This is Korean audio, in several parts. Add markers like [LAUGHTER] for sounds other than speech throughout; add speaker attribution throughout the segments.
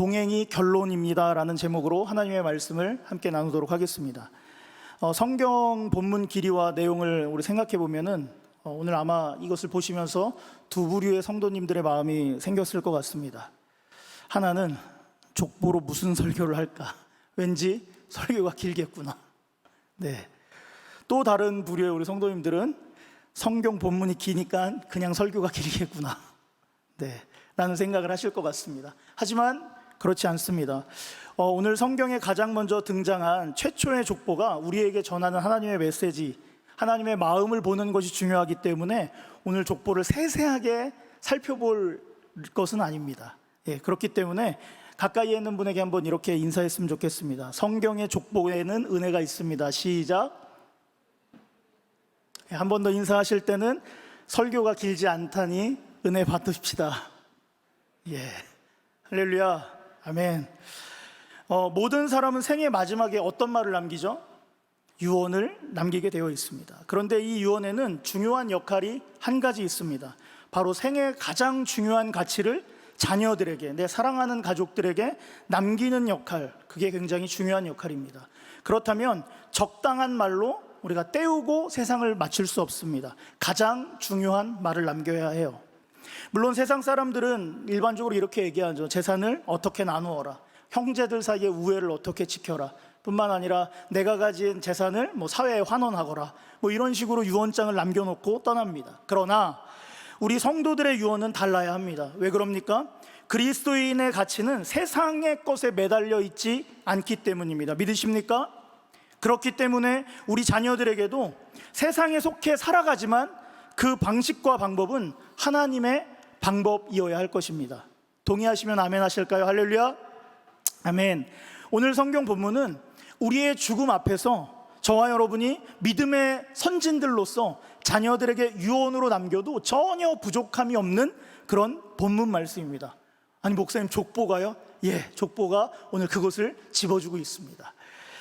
Speaker 1: 동행이 결론입니다라는 제목으로 하나님의 말씀을 함께 나누도록 하겠습니다. 어, 성경 본문 길이와 내용을 우리 생각해 보면은 어, 오늘 아마 이것을 보시면서 두 부류의 성도님들의 마음이 생겼을 것 같습니다. 하나는 족보로 무슨 설교를 할까? 왠지 설교가 길겠구나. 네. 또 다른 부류의 우리 성도님들은 성경 본문이 기니까 그냥 설교가 길겠구나. 네. 라는 생각을 하실 것 같습니다. 하지만 그렇지 않습니다. 어, 오늘 성경에 가장 먼저 등장한 최초의 족보가 우리에게 전하는 하나님의 메시지, 하나님의 마음을 보는 것이 중요하기 때문에 오늘 족보를 세세하게 살펴볼 것은 아닙니다. 예, 그렇기 때문에 가까이에 있는 분에게 한번 이렇게 인사했으면 좋겠습니다. 성경의 족보에는 은혜가 있습니다. 시작. 한번 더 인사하실 때는 설교가 길지 않다니 은혜 받으십시다. 예. 할렐루야. 아멘. 어, 모든 사람은 생애 마지막에 어떤 말을 남기죠? 유언을 남기게 되어 있습니다. 그런데 이 유언에는 중요한 역할이 한 가지 있습니다. 바로 생애 가장 중요한 가치를 자녀들에게, 내 사랑하는 가족들에게 남기는 역할, 그게 굉장히 중요한 역할입니다. 그렇다면 적당한 말로 우리가 때우고 세상을 맞출 수 없습니다. 가장 중요한 말을 남겨야 해요. 물론 세상 사람들은 일반적으로 이렇게 얘기하죠. 재산을 어떻게 나누어라. 형제들 사이의 우애를 어떻게 지켜라. 뿐만 아니라 내가 가진 재산을 뭐 사회에 환원하거라. 뭐 이런 식으로 유언장을 남겨놓고 떠납니다. 그러나 우리 성도들의 유언은 달라야 합니다. 왜 그럽니까? 그리스도인의 가치는 세상의 것에 매달려 있지 않기 때문입니다. 믿으십니까? 그렇기 때문에 우리 자녀들에게도 세상에 속해 살아가지만 그 방식과 방법은 하나님의 방법이어야 할 것입니다. 동의하시면 아멘 하실까요? 할렐루야. 아멘. 오늘 성경 본문은 우리의 죽음 앞에서 저와 여러분이 믿음의 선진들로서 자녀들에게 유언으로 남겨도 전혀 부족함이 없는 그런 본문 말씀입니다. 아니 목사님 족보가요? 예, 족보가 오늘 그것을 집어주고 있습니다.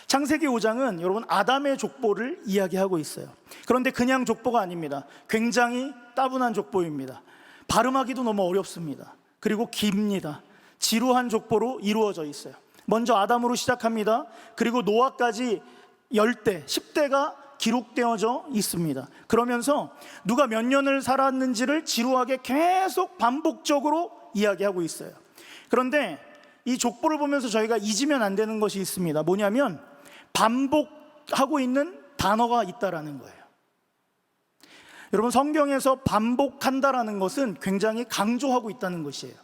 Speaker 1: 창세기 5장은 여러분 아담의 족보를 이야기하고 있어요. 그런데 그냥 족보가 아닙니다. 굉장히 따분한 족보입니다. 발음하기도 너무 어렵습니다. 그리고 깁니다. 지루한 족보로 이루어져 있어요. 먼저 아담으로 시작합니다. 그리고 노아까지 10대, 10대가 기록되어져 있습니다. 그러면서 누가 몇 년을 살았는지를 지루하게 계속 반복적으로 이야기하고 있어요. 그런데 이 족보를 보면서 저희가 잊으면 안 되는 것이 있습니다. 뭐냐면 반복하고 있는 단어가 있다라는 거예요. 여러분 성경에서 반복한다라는 것은 굉장히 강조하고 있다는 것이에요.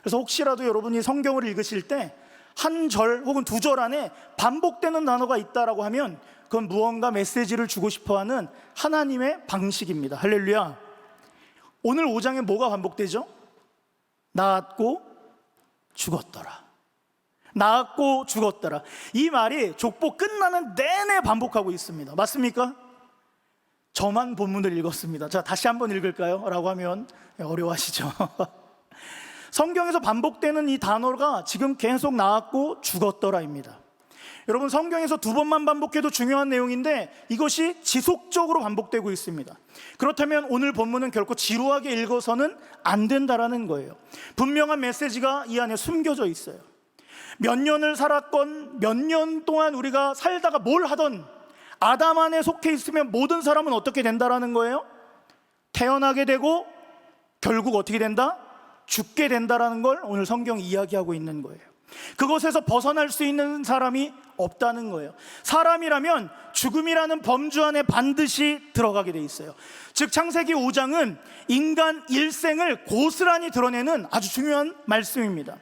Speaker 1: 그래서 혹시라도 여러분이 성경을 읽으실 때 한 절 혹은 두 절 안에 반복되는 단어가 있다라고 하면 그건 무언가 메시지를 주고 싶어 하는 하나님의 방식입니다. 할렐루야. 오늘 5장에 뭐가 반복되죠? 낳았고 죽었더라. 낳았고 죽었더라. 이 말이 족보 끝나는 내내 반복하고 있습니다. 맞습니까? 저만 본문을 읽었습니다. 자, 다시 한번 읽을까요? 라고 하면 어려워하시죠. [LAUGHS] 성경에서 반복되는 이 단어가 지금 계속 나왔고 죽었더라입니다. 여러분 성경에서 두 번만 반복해도 중요한 내용인데 이것이 지속적으로 반복되고 있습니다. 그렇다면 오늘 본문은 결코 지루하게 읽어서는 안 된다라는 거예요. 분명한 메시지가 이 안에 숨겨져 있어요. 몇 년을 살았건 몇 년 동안 우리가 살다가 뭘 하던 아담 안에 속해 있으면 모든 사람은 어떻게 된다라는 거예요? 태어나게 되고 결국 어떻게 된다? 죽게 된다라는 걸 오늘 성경이 이야기하고 있는 거예요. 그것에서 벗어날 수 있는 사람이 없다는 거예요. 사람이라면 죽음이라는 범주 안에 반드시 들어가게 돼 있어요. 즉 창세기 5장은 인간 일생을 고스란히 드러내는 아주 중요한 말씀입니다.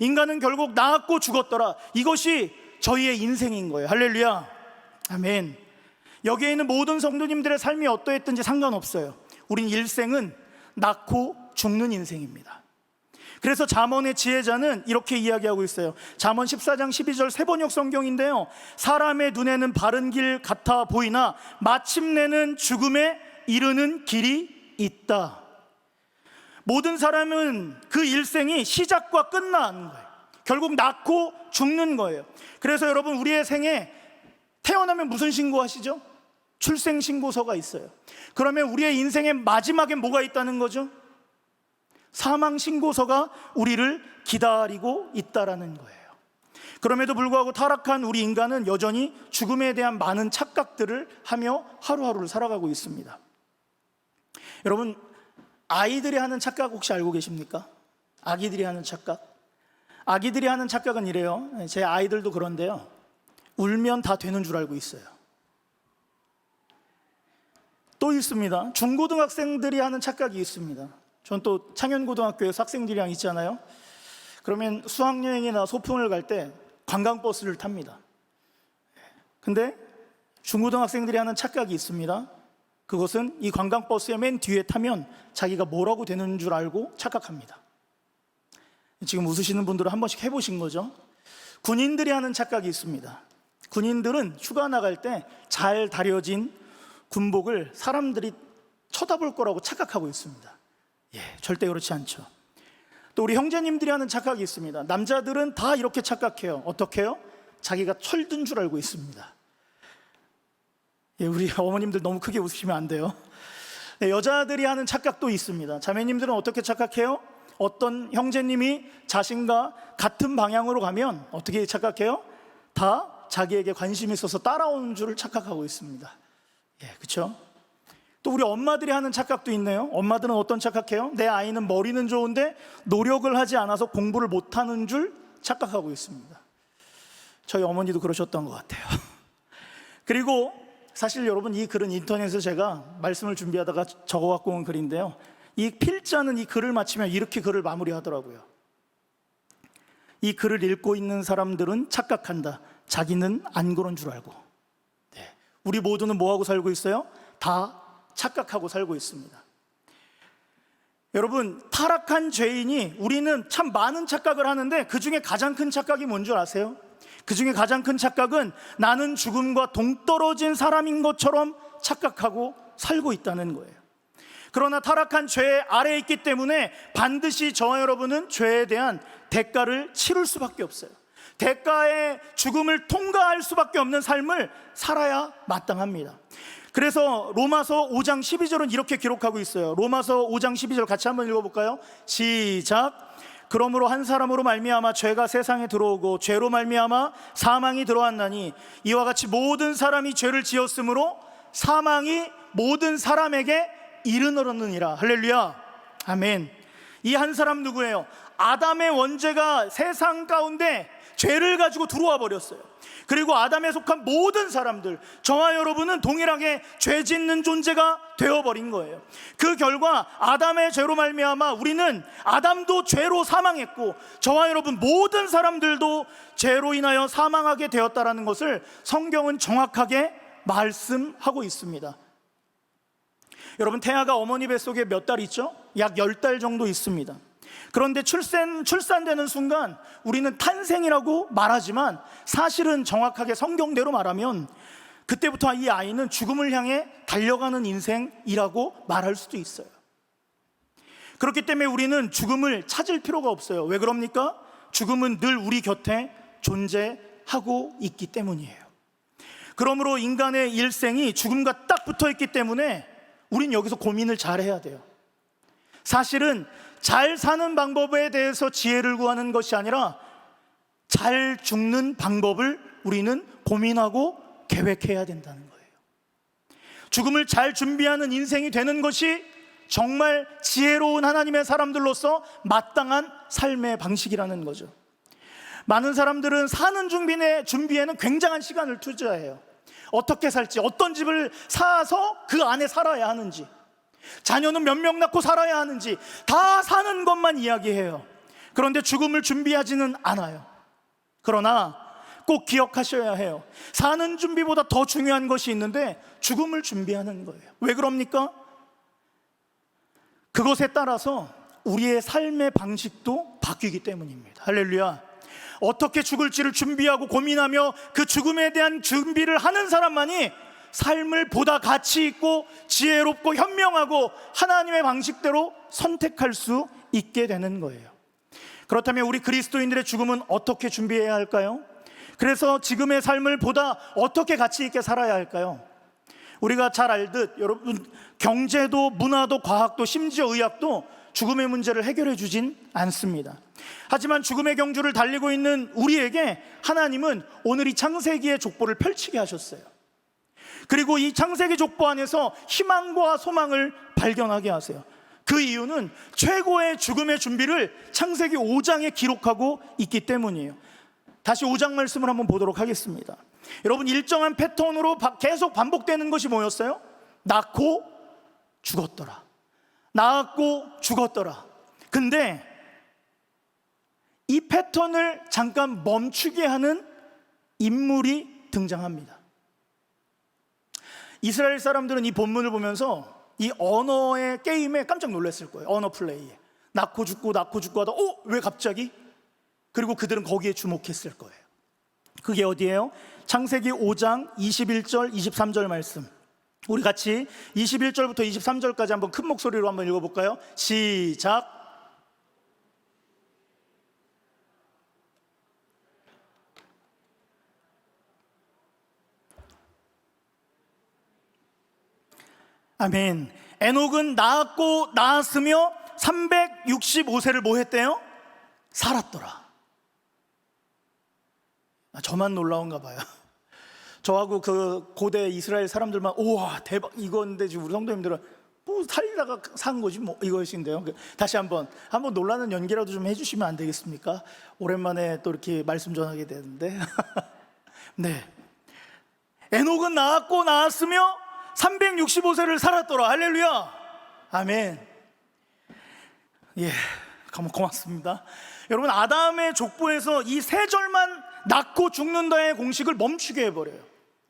Speaker 1: 인간은 결국 낳았고 죽었더라. 이것이 저희의 인생인 거예요. 할렐루야. 아멘. 여기에 있는 모든 성도님들의 삶이 어떠했든지 상관없어요. 우린 일생은 낳고 죽는 인생입니다. 그래서 잠언의 지혜자는 이렇게 이야기하고 있어요. 잠언 14장 12절 세번역 성경인데요. 사람의 눈에는 바른 길 같아 보이나 마침내는 죽음에 이르는 길이 있다. 모든 사람은 그 일생이 시작과 끝나는 거예요. 결국 낳고 죽는 거예요. 그래서 여러분 우리의 생에 태어나면 무슨 신고하시죠? 출생 신고서가 있어요. 그러면 우리의 인생의 마지막에 뭐가 있다는 거죠? 사망 신고서가 우리를 기다리고 있다라는 거예요. 그럼에도 불구하고 타락한 우리 인간은 여전히 죽음에 대한 많은 착각들을 하며 하루하루를 살아가고 있습니다. 여러분, 아이들이 하는 착각 혹시 알고 계십니까? 아기들이 하는 착각. 아기들이 하는 착각은 이래요. 제 아이들도 그런데요. 울면 다 되는 줄 알고 있어요. 또 있습니다. 중고등학생들이 하는 착각이 있습니다. 전 또 창현고등학교에서 학생들이랑 있잖아요. 그러면 수학여행이나 소풍을 갈 때 관광버스를 탑니다. 근데 중고등학생들이 하는 착각이 있습니다. 그것은 이 관광버스의 맨 뒤에 타면 자기가 뭐라고 되는 줄 알고 착각합니다. 지금 웃으시는 분들은 한 번씩 해보신 거죠? 군인들이 하는 착각이 있습니다. 군인들은 휴가 나갈 때 잘 다려진 군복을 사람들이 쳐다볼 거라고 착각하고 있습니다. 예, 절대 그렇지 않죠. 또 우리 형제님들이 하는 착각이 있습니다. 남자들은 다 이렇게 착각해요. 어떻게요? 자기가 철든 줄 알고 있습니다. 예, 우리 [LAUGHS] 어머님들 너무 크게 웃으시면 안 돼요. 네, 여자들이 하는 착각도 있습니다. 자매님들은 어떻게 착각해요? 어떤 형제님이 자신과 같은 방향으로 가면 어떻게 착각해요? 다 자기에게 관심이 있어서 따라오는 줄을 착각하고 있습니다. 예, 그렇죠? 또 우리 엄마들이 하는 착각도 있네요. 엄마들은 어떤 착각해요? 내 아이는 머리는 좋은데 노력을 하지 않아서 공부를 못하는 줄 착각하고 있습니다. 저희 어머니도 그러셨던 것 같아요. [LAUGHS] 그리고 사실 여러분 이 글은 인터넷에서 제가 말씀을 준비하다가 적어 갖고 온 글인데요. 이 필자는 이 글을 마치면 이렇게 글을 마무리하더라고요. 이 글을 읽고 있는 사람들은 착각한다. 자기는 안 그런 줄 알고. 네. 우리 모두는 뭐하고 살고 있어요? 다 착각하고 살고 있습니다. 여러분, 타락한 죄인이 우리는 참 많은 착각을 하는데 그 중에 가장 큰 착각이 뭔 줄 아세요? 그 중에 가장 큰 착각은 나는 죽음과 동떨어진 사람인 것처럼 착각하고 살고 있다는 거예요. 그러나 타락한 죄 아래에 있기 때문에 반드시 저와 여러분은 죄에 대한 대가를 치를 수밖에 없어요. 대가의 죽음을 통과할 수밖에 없는 삶을 살아야 마땅합니다. 그래서 로마서 5장 12절은 이렇게 기록하고 있어요. 로마서 5장 12절 같이 한번 읽어볼까요? 시작. 그러므로 한 사람으로 말미암아 죄가 세상에 들어오고 죄로 말미암아 사망이 들어왔나니 이와 같이 모든 사람이 죄를 지었으므로 사망이 모든 사람에게 이르렀느니라. 할렐루야. 아멘. 이 한 사람 누구예요? 아담의 원죄가 세상 가운데 죄를 가지고 들어와 버렸어요. 그리고 아담에 속한 모든 사람들, 저와 여러분은 동일하게 죄 짓는 존재가 되어 버린 거예요. 그 결과 아담의 죄로 말미암아 우리는 아담도 죄로 사망했고 저와 여러분 모든 사람들도 죄로 인하여 사망하게 되었다라는 것을 성경은 정확하게 말씀하고 있습니다. 여러분 태아가 어머니 뱃속에 몇 달 있죠? 약열달 정도 있습니다. 그런데 출산, 출산되는 순간 우리는 탄생이라고 말하지만 사실은 정확하게 성경대로 말하면 그때부터 이 아이는 죽음을 향해 달려가는 인생이라고 말할 수도 있어요. 그렇기 때문에 우리는 죽음을 찾을 필요가 없어요. 왜 그럽니까? 죽음은 늘 우리 곁에 존재하고 있기 때문이에요. 그러므로 인간의 일생이 죽음과 딱 붙어 있기 때문에 우린 여기서 고민을 잘 해야 돼요. 사실은 잘 사는 방법에 대해서 지혜를 구하는 것이 아니라 잘 죽는 방법을 우리는 고민하고 계획해야 된다는 거예요. 죽음을 잘 준비하는 인생이 되는 것이 정말 지혜로운 하나님의 사람들로서 마땅한 삶의 방식이라는 거죠. 많은 사람들은 사는 준비에, 준비에는 굉장한 시간을 투자해요. 어떻게 살지, 어떤 집을 사서 그 안에 살아야 하는지, 자녀는 몇 명 낳고 살아야 하는지 다 사는 것만 이야기해요. 그런데 죽음을 준비하지는 않아요. 그러나 꼭 기억하셔야 해요. 사는 준비보다 더 중요한 것이 있는데 죽음을 준비하는 거예요. 왜 그럽니까? 그것에 따라서 우리의 삶의 방식도 바뀌기 때문입니다. 할렐루야. 어떻게 죽을지를 준비하고 고민하며 그 죽음에 대한 준비를 하는 사람만이 삶을 보다 가치 있고 지혜롭고 현명하고 하나님의 방식대로 선택할 수 있게 되는 거예요. 그렇다면 우리 그리스도인들의 죽음은 어떻게 준비해야 할까요? 그래서 지금의 삶을 보다 어떻게 가치 있게 살아야 할까요? 우리가 잘 알듯 여러분 경제도 문화도 과학도 심지어 의학도 죽음의 문제를 해결해 주진 않습니다. 하지만 죽음의 경주를 달리고 있는 우리에게 하나님은 오늘 이 창세기의 족보를 펼치게 하셨어요. 그리고 이 창세기 족보 안에서 희망과 소망을 발견하게 하세요. 그 이유는 최고의 죽음의 준비를 창세기 5장에 기록하고 있기 때문이에요. 다시 5장 말씀을 한번 보도록 하겠습니다. 여러분 일정한 패턴으로 바- 계속 반복되는 것이 뭐였어요? 낳고 죽었더라. 낳았고 죽었더라. 근데 이 패턴을 잠깐 멈추게 하는 인물이 등장합니다. 이스라엘 사람들은 이 본문을 보면서 이 언어의 게임에 깜짝 놀랐을 거예요. 언어 플레이에. 낳고 죽고 낳고 죽고 하다, 어? 왜 갑자기? 그리고 그들은 거기에 주목했을 거예요. 그게 어디예요? 창세기 5장 21절, 23절 말씀. 우리 같이 21절부터 23절까지 한번 큰 목소리로 한번 읽어 볼까요? 시작. 아멘. 에녹은 낳았고 낳았으며 365세를 뭐 했대요? 살았더라. 아, 저만 놀라운가 봐요. [LAUGHS] 저하고 그 고대 이스라엘 사람들만 우와 대박 이건데 지금 우리 성도님들은 뭐 살다가 산 거지 뭐 이것인데요. 그, 다시 한번 한번 놀라는 연기라도 좀 해주시면 안 되겠습니까? 오랜만에 또 이렇게 말씀 전하게 되는데 [LAUGHS] 네 에녹은 낳았고 낳았으며 365세를 살았더라 할렐루야. 아멘. 예 고맙습니다. 여러분 아담의 족보에서 이 세 절만 낳고 죽는다의 공식을 멈추게 해버려요.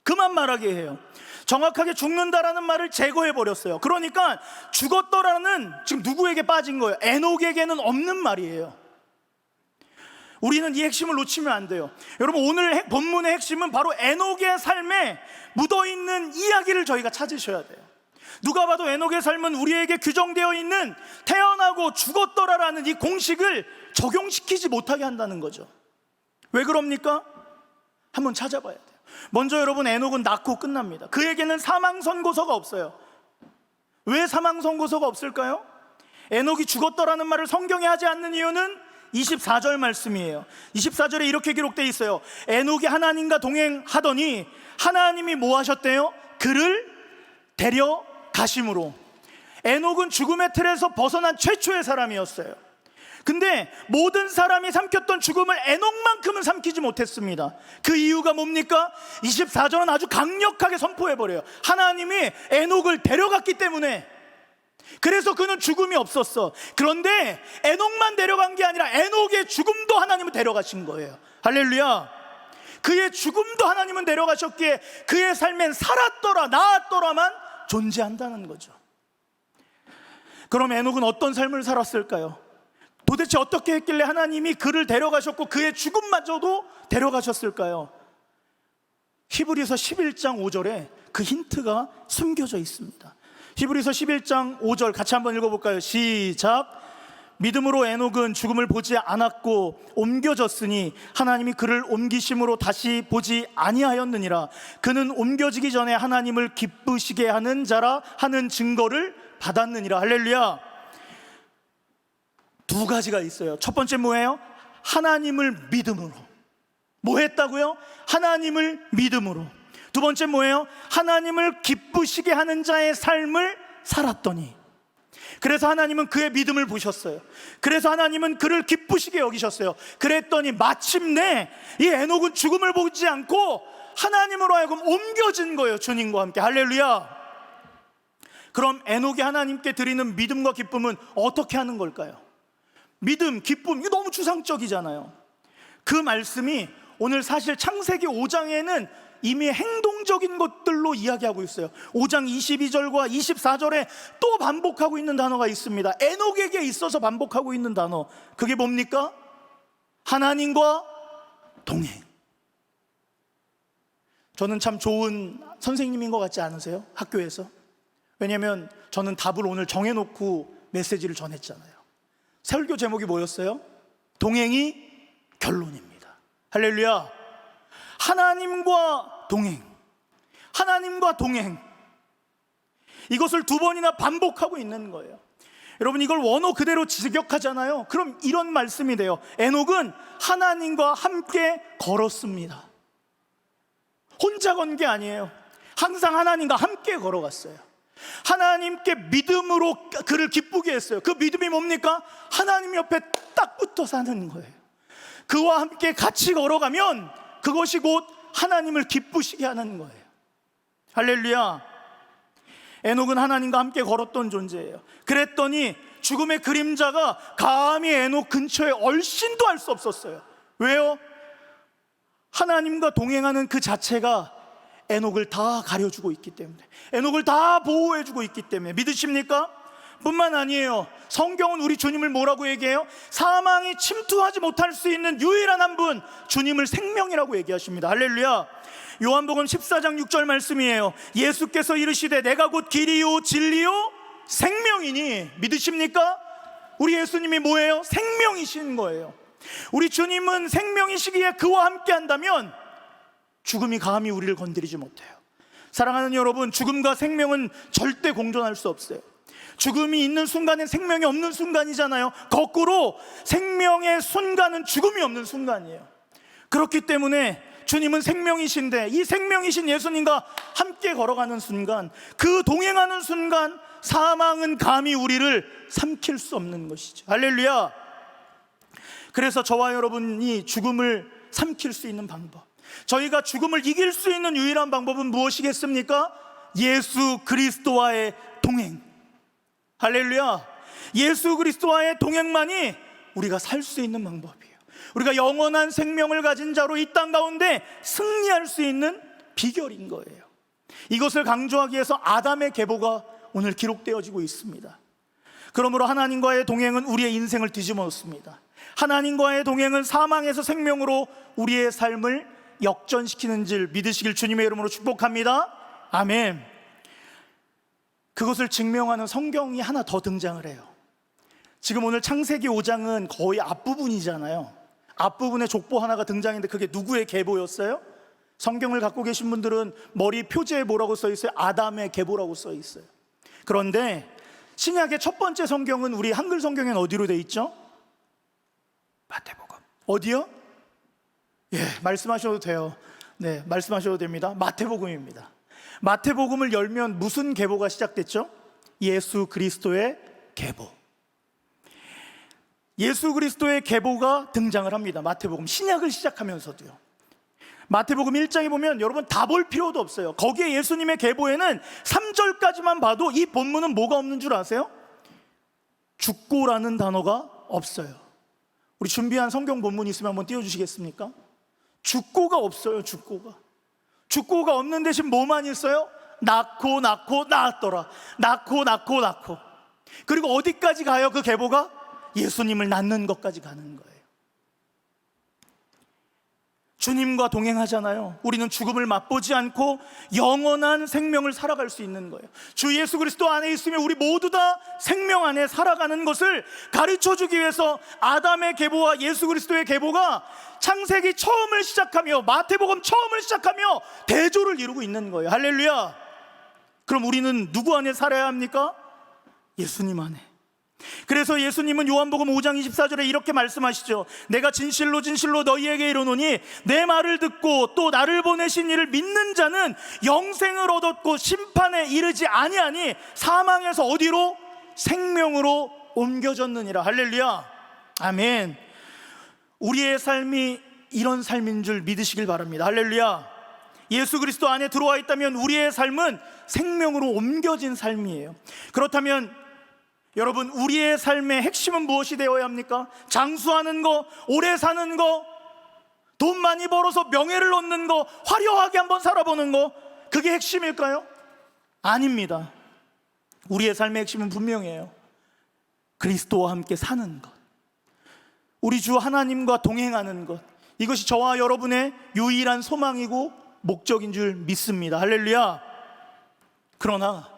Speaker 1: 그만 말하게 해요. 정확하게 죽는다라는 말을 제거해 버렸어요. 그러니까 죽었더라는 지금 누구에게 빠진 거예요? 에녹에게는 없는 말이에요 우리는 이 핵심을 놓치면 안 돼요. 여러분 오늘 핵- 본문의 핵심은 바로 에녹의 삶에 묻어 있는 이야기를 저희가 찾으셔야 돼요. 누가 봐도 에녹의 삶은 우리에게 규정되어 있는 태어나고 죽었더라라는 이 공식을 적용시키지 못하게 한다는 거죠. 왜 그럽니까? 한번 찾아봐야 돼요. 먼저 여러분 에녹은 낳고 끝납니다. 그에게는 사망 선고서가 없어요. 왜 사망 선고서가 없을까요? 에녹이 죽었더라는 말을 성경에 하지 않는 이유는 24절 말씀이에요. 24절에 이렇게 기록되어 있어요. 에녹이 하나님과 동행하더니 하나님이 뭐 하셨대요? 그를 데려가심으로. 에녹은 죽음의 틀에서 벗어난 최초의 사람이었어요. 근데 모든 사람이 삼켰던 죽음을 에녹만큼은 삼키지 못했습니다. 그 이유가 뭡니까? 24절은 아주 강력하게 선포해버려요. 하나님이 에녹을 데려갔기 때문에 그래서 그는 죽음이 없었어. 그런데 에녹만 데려간 게 아니라 에녹의 죽음도 하나님은 데려가신 거예요. 할렐루야. 그의 죽음도 하나님은 데려가셨기에 그의 삶엔 살았더라, 나았더라만 존재한다는 거죠. 그럼 에녹은 어떤 삶을 살았을까요? 도대체 어떻게 했길래 하나님이 그를 데려가셨고 그의 죽음마저도 데려가셨을까요? 히브리서 11장 5절에 그 힌트가 숨겨져 있습니다. 히브리서 11장 5절 같이 한번 읽어볼까요? 시작. 믿음으로 에녹은 죽음을 보지 않았고 옮겨졌으니 하나님이 그를 옮기심으로 다시 보지 아니하였느니라. 그는 옮겨지기 전에 하나님을 기쁘시게 하는 자라 하는 증거를 받았느니라. 할렐루야. 두 가지가 있어요. 첫 번째 뭐예요? 하나님을 믿음으로. 뭐 했다고요? 하나님을 믿음으로. 두 번째 뭐예요? 하나님을 기쁘시게 하는 자의 삶을 살았더니. 그래서 하나님은 그의 믿음을 보셨어요. 그래서 하나님은 그를 기쁘시게 여기셨어요. 그랬더니 마침내 이 에녹은 죽음을 보지 않고 하나님으로 하여금 옮겨진 거예요. 주님과 함께. 할렐루야. 그럼 에녹이 하나님께 드리는 믿음과 기쁨은 어떻게 하는 걸까요? 믿음, 기쁨, 이거 너무 추상적이잖아요. 그 말씀이 오늘 사실 창세기 5장에는 이미 행동적인 것들로 이야기하고 있어요. 5장 22절과 24절에 또 반복하고 있는 단어가 있습니다. 에녹에게 있어서 반복하고 있는 단어. 그게 뭡니까? 하나님과 동행. 저는 참 좋은 선생님인 것 같지 않으세요? 학교에서. 왜냐면 저는 답을 오늘 정해놓고 메시지를 전했잖아요. 설교 제목이 뭐였어요? 동행이 결론입니다. 할렐루야. 하나님과 동행. 하나님과 동행. 이것을 두 번이나 반복하고 있는 거예요. 여러분 이걸 원어 그대로 직역하잖아요. 그럼 이런 말씀이 돼요. 에녹은 하나님과 함께 걸었습니다. 혼자 건 게 아니에요. 항상 하나님과 함께 걸어갔어요. 하나님께 믿음으로 그를 기쁘게 했어요. 그 믿음이 뭡니까? 하나님 옆에 딱 붙어 사는 거예요. 그와 함께 같이 걸어가면 그것이 곧 하나님을 기쁘시게 하는 거예요. 할렐루야. 에녹은 하나님과 함께 걸었던 존재예요. 그랬더니 죽음의 그림자가 감히 에녹 근처에 얼씬도 할 수 없었어요. 왜요? 하나님과 동행하는 그 자체가 에녹을 다 가려주고 있기 때문에 에녹을 다 보호해주고 있기 때문에 믿으십니까? 뿐만 아니에요. 성경은 우리 주님을 뭐라고 얘기해요? 사망이 침투하지 못할 수 있는 유일한 한 분, 주님을 생명이라고 얘기하십니다. 할렐루야. 요한복음 14장 6절 말씀이에요. 예수께서 이르시되 내가 곧 길이요 진리요 생명이니 믿으십니까? 우리 예수님이 뭐예요? 생명이신 거예요. 우리 주님은 생명이시기에 그와 함께 한다면 죽음이 감히 우리를 건드리지 못해요. 사랑하는 여러분, 죽음과 생명은 절대 공존할 수 없어요. 죽음이 있는 순간에 생명이 없는 순간이잖아요. 거꾸로 생명의 순간은 죽음이 없는 순간이에요. 그렇기 때문에 주님은 생명이신데 이 생명이신 예수님과 함께 걸어가는 순간, 그 동행하는 순간 사망은 감히 우리를 삼킬 수 없는 것이죠. 할렐루야. 그래서 저와 여러분이 죽음을 삼킬 수 있는 방법. 저희가 죽음을 이길 수 있는 유일한 방법은 무엇이겠습니까? 예수 그리스도와의 동행. 할렐루야. 예수 그리스도와의 동행만이 우리가 살 수 있는 방법이에요. 우리가 영원한 생명을 가진 자로 이 땅 가운데 승리할 수 있는 비결인 거예요. 이것을 강조하기 위해서 아담의 계보가 오늘 기록되어지고 있습니다. 그러므로 하나님과의 동행은 우리의 인생을 뒤집어 놓습니다. 하나님과의 동행은 사망에서 생명으로 우리의 삶을 역전시키는 줄 믿으시길 주님의 이름으로 축복합니다. 아멘. 그것을 증명하는 성경이 하나 더 등장을 해요. 지금 오늘 창세기 5장은 거의 앞부분이잖아요. 앞부분에 족보 하나가 등장했는데 그게 누구의 계보였어요? 성경을 갖고 계신 분들은 머리 표제에 뭐라고 써 있어요? 아담의 계보라고 써 있어요. 그런데 신약의 첫 번째 성경은 우리 한글 성경엔 어디로 돼 있죠? 마태복음. 어디요? 예, 말씀하셔도 돼요. 네, 말씀하셔도 됩니다. 마태복음입니다. 마태복음을 열면 무슨 계보가 시작됐죠? 예수 그리스도의 계보. 예수 그리스도의 계보가 등장을 합니다. 마태복음 신약을 시작하면서도요. 마태복음 1장에 보면 여러분 다 볼 필요도 없어요. 거기에 예수님의 계보에는 3절까지만 봐도 이 본문은 뭐가 없는 줄 아세요? 죽고라는 단어가 없어요. 우리 준비한 성경 본문 있으면 한번 띄워 주시겠습니까? 죽고가 없어요, 죽고가. 죽고가 없는 대신 뭐만 있어요? 낳고 낳고 낳았더라. 낳고 낳고 낳고. 그리고 어디까지 가요? 그 계보가 예수님을 낳는 것까지 가는 거예요. 주님과 동행하잖아요. 우리는 죽음을 맛보지 않고 영원한 생명을 살아갈 수 있는 거예요. 주 예수 그리스도 안에 있으면 우리 모두 다 생명 안에 살아가는 것을 가르쳐 주기 위해서 아담의 계보와 예수 그리스도의 계보가 창세기 처음을 시작하며 마태복음 처음을 시작하며 대조를 이루고 있는 거예요. 할렐루야. 그럼 우리는 누구 안에 살아야 합니까? 예수님 안에. 그래서 예수님은 요한복음 5장 24절에 이렇게 말씀하시죠. 내가 진실로 진실로 너희에게 이르노니 내 말을 듣고 또 나를 보내신 이를 믿는 자는 영생을 얻었고 심판에 이르지 아니하니 사망에서 어디로 생명으로 옮겨졌느니라. 할렐루야. 아멘. 우리의 삶이 이런 삶인 줄 믿으시길 바랍니다. 할렐루야. 예수 그리스도 안에 들어와 있다면 우리의 삶은 생명으로 옮겨진 삶이에요. 그렇다면 여러분, 우리의 삶의 핵심은 무엇이 되어야 합니까? 장수하는 거, 오래 사는 거, 돈 많이 벌어서 명예를 얻는 거, 화려하게 한번 살아보는 거, 그게 핵심일까요? 아닙니다. 우리의 삶의 핵심은 분명해요. 그리스도와 함께 사는 것. 우리 주 하나님과 동행하는 것. 이것이 저와 여러분의 유일한 소망이고 목적인 줄 믿습니다. 할렐루야. 그러나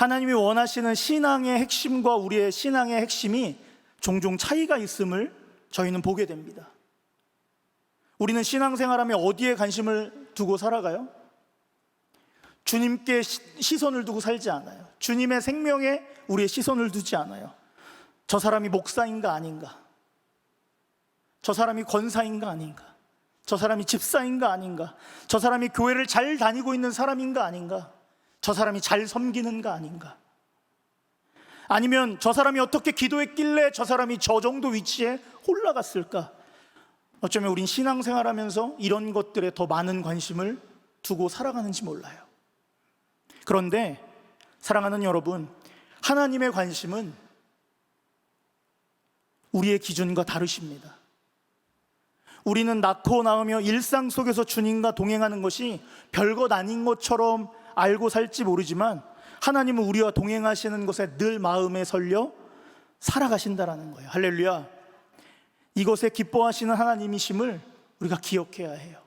Speaker 1: 하나님이 원하시는 신앙의 핵심과 우리의 신앙의 핵심이 종종 차이가 있음을 저희는 보게 됩니다. 우리는 신앙생활하며 어디에 관심을 두고 살아가요? 주님께 시- 시선을 두고 살지 않아요. 주님의 생명에 우리의 시선을 두지 않아요. 저 사람이 목사인가 아닌가? 저 사람이 권사인가 아닌가? 저 사람이 집사인가 아닌가? 저 사람이 교회를 잘 다니고 있는 사람인가 아닌가? 저 사람이 잘 섬기는가 아닌가? 아니면 저 사람이 어떻게 기도했길래 저 사람이 저 정도 위치에 올라갔을까? 어쩌면 우린 신앙생활 하면서 이런 것들에 더 많은 관심을 두고 살아가는지 몰라요. 그런데 사랑하는 여러분, 하나님의 관심은 우리의 기준과 다르십니다. 우리는 낳고 나오며 일상 속에서 주님과 동행하는 것이 별것 아닌 것처럼 알고 살지 모르지만 하나님은 우리와 동행하시는 것에 늘 마음에 설려 살아가신다라는 거예요. 할렐루야. 이것에 기뻐하시는 하나님이심을 우리가 기억해야 해요.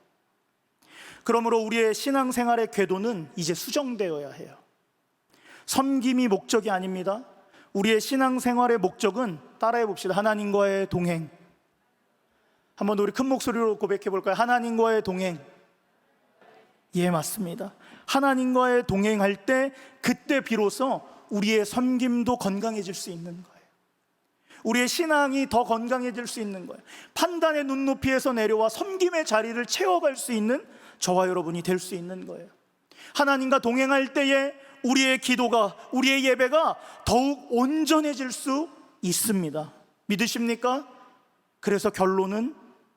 Speaker 1: 그러므로 우리의 신앙생활의 궤도는 이제 수정되어야 해요. 섬김이 목적이 아닙니다. 우리의 신앙생활의 목적은 따라해 봅시다. 하나님과의 동행. 한번 우리 큰 목소리로 고백해 볼까요? 하나님과의 동행. 예, 맞습니다. 하나님과의 동행할 때 그때 비로소 우리의 섬김도 건강해질 수 있는 거예요. 우리의 신앙이 더 건강해질 수 있는 거예요. 판단의 눈높이에서 내려와 섬김의 자리를 채워갈 수 있는 저와 여러분이 될 수 있는 거예요. 하나님과 동행할 때에 우리의 기도가, 우리의 예배가 더욱 온전해질 수 있습니다. 믿으십니까? 그래서 결론은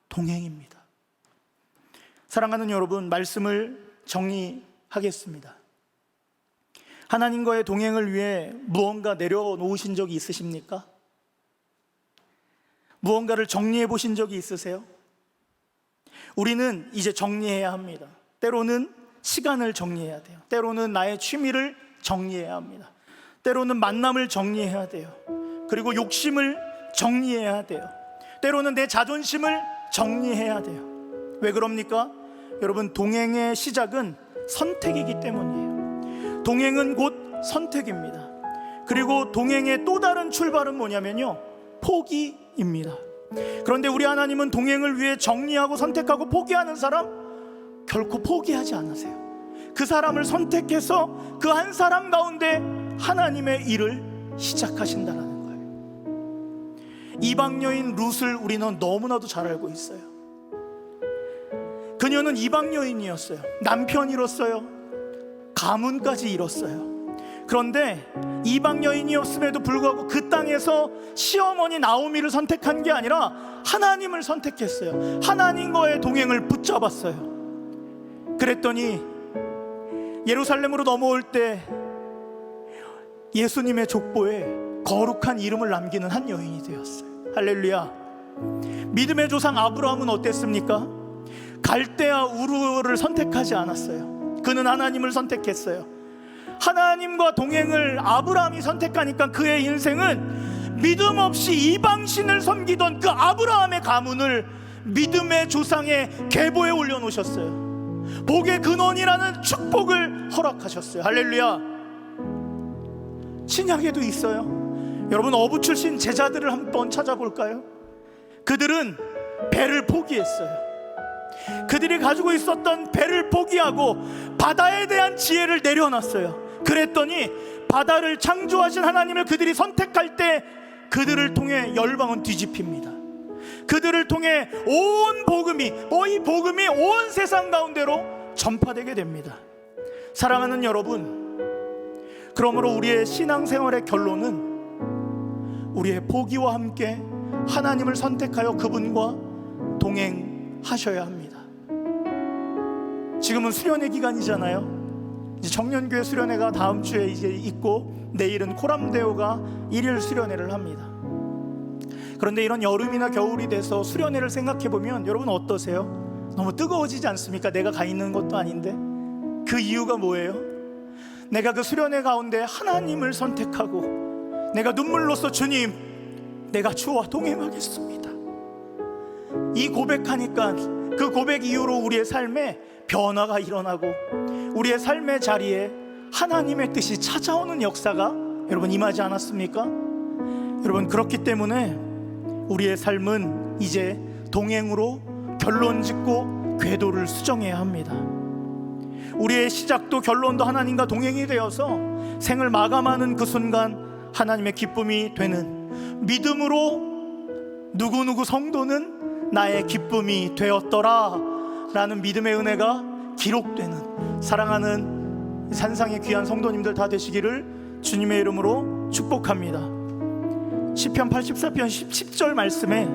Speaker 1: 동행입니다. 사랑하는 여러분, 말씀을 정리 하겠습니다. 하나님과의 동행을 위해 무언가 내려놓으신 적이 있으십니까? 무언가를 정리해 보신 적이 있으세요? 우리는 이제 정리해야 합니다. 때로는 시간을 정리해야 돼요. 때로는 나의 취미를 정리해야 합니다. 때로는 만남을 정리해야 돼요. 그리고 욕심을 정리해야 돼요. 때로는 내 자존심을 정리해야 돼요. 왜 그럽니까? 여러분, 동행의 시작은 선택이기 때문이에요. 동행은 곧 선택입니다. 그리고 동행의 또 다른 출발은 뭐냐면요. 포기입니다. 그런데 우리 하나님은 동행을 위해 정리하고 선택하고 포기하는 사람 결코 포기하지 않으세요. 그 사람을 선택해서 그 한 사람 가운데 하나님의 일을 시작하신다는 거예요. 이방 여인 룻을 우리는 너무나도 잘 알고 있어요. 그녀는 이방 여인이었어요. 남편 잃었어요. 가문까지 잃었어요. 그런데 이방 여인이었음에도 불구하고 그 땅에서 시어머니 나오미를 선택한 게 아니라 하나님을 선택했어요. 하나님과의 동행을 붙잡았어요. 그랬더니 예루살렘으로 넘어올 때 예수님의 족보에 거룩한 이름을 남기는 한 여인이 되었어요. 할렐루야. 믿음의 조상 아브라함은 어땠습니까? 갈대아 우르를 선택하지 않았어요. 그는 하나님을 선택했어요. 하나님과 동행을 아브라함이 선택하니까 그의 인생은 믿음 없이 이방신을 섬기던 그 아브라함의 가문을 믿음의 조상의 계보에 올려놓으셨어요. 복의 근원이라는 축복을 허락하셨어요. 할렐루야. 신약에도 있어요. 여러분 어부 출신 제자들을 한번 찾아볼까요? 그들은 배를 포기했어요. 그들이 가지고 있었던 배를 포기하고 바다에 대한 지혜를 내려놨어요. 그랬더니 바다를 창조하신 하나님을 그들이 선택할 때 그들을 통해 열방은 뒤집힙니다. 그들을 통해 온 복음이 이 복음이 온 세상 가운데로 전파되게 됩니다. 사랑하는 여러분, 그러므로 우리의 신앙생활의 결론은 우리의 포기와 함께 하나님을 선택하여 그분과 동행하셔야 합니다. 지금은 수련회 기간이잖아요. 이제 청년교회 수련회가 다음 주에 이제 있고 내일은 코람데오가 일일 수련회를 합니다. 그런데 이런 여름이나 겨울이 돼서 수련회를 생각해 보면 여러분 어떠세요? 너무 뜨거워지지 않습니까? 내가 가 있는 것도 아닌데 그 이유가 뭐예요? 내가 그 수련회 가운데 하나님을 선택하고 내가 눈물로써 주님 내가 주와 동행하겠습니다. 이 고백하니까 그 고백 이후로 우리의 삶에 변화가 일어나고 우리의 삶의 자리에 하나님의 뜻이 찾아오는 역사가 여러분 임하지 않았습니까? 여러분 그렇기 때문에 우리의 삶은 이제 동행으로 결론 짓고 궤도를 수정해야 합니다. 우리의 시작도 결론도 하나님과 동행이 되어서 생을 마감하는 그 순간 하나님의 기쁨이 되는 믿음으로 누구누구 성도는 나의 기쁨이 되었더라 라는 믿음의 은혜가 기록되는 사랑하는 산상의 귀한 성도님들 다 되시기를 주님의 이름으로 축복합니다. 시편 84편 10절 말씀에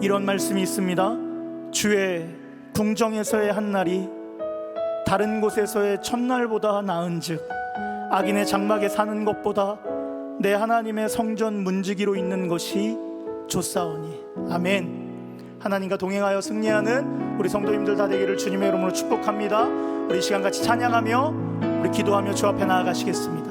Speaker 1: 이런 말씀이 있습니다. 주의 궁정에서의 한 날이 다른 곳에서의 첫날보다 나은즉 악인의 장막에 사는 것보다 내 하나님의 성전 문지기로 있는 것이 좋사오니. 아멘. 하나님과 동행하여 승리하는 우리 성도님들 다 되기를 주님의 이름으로 축복합니다. 우리 이 시간 같이 찬양하며 우리 기도하며 주 앞에 나아가시겠습니다.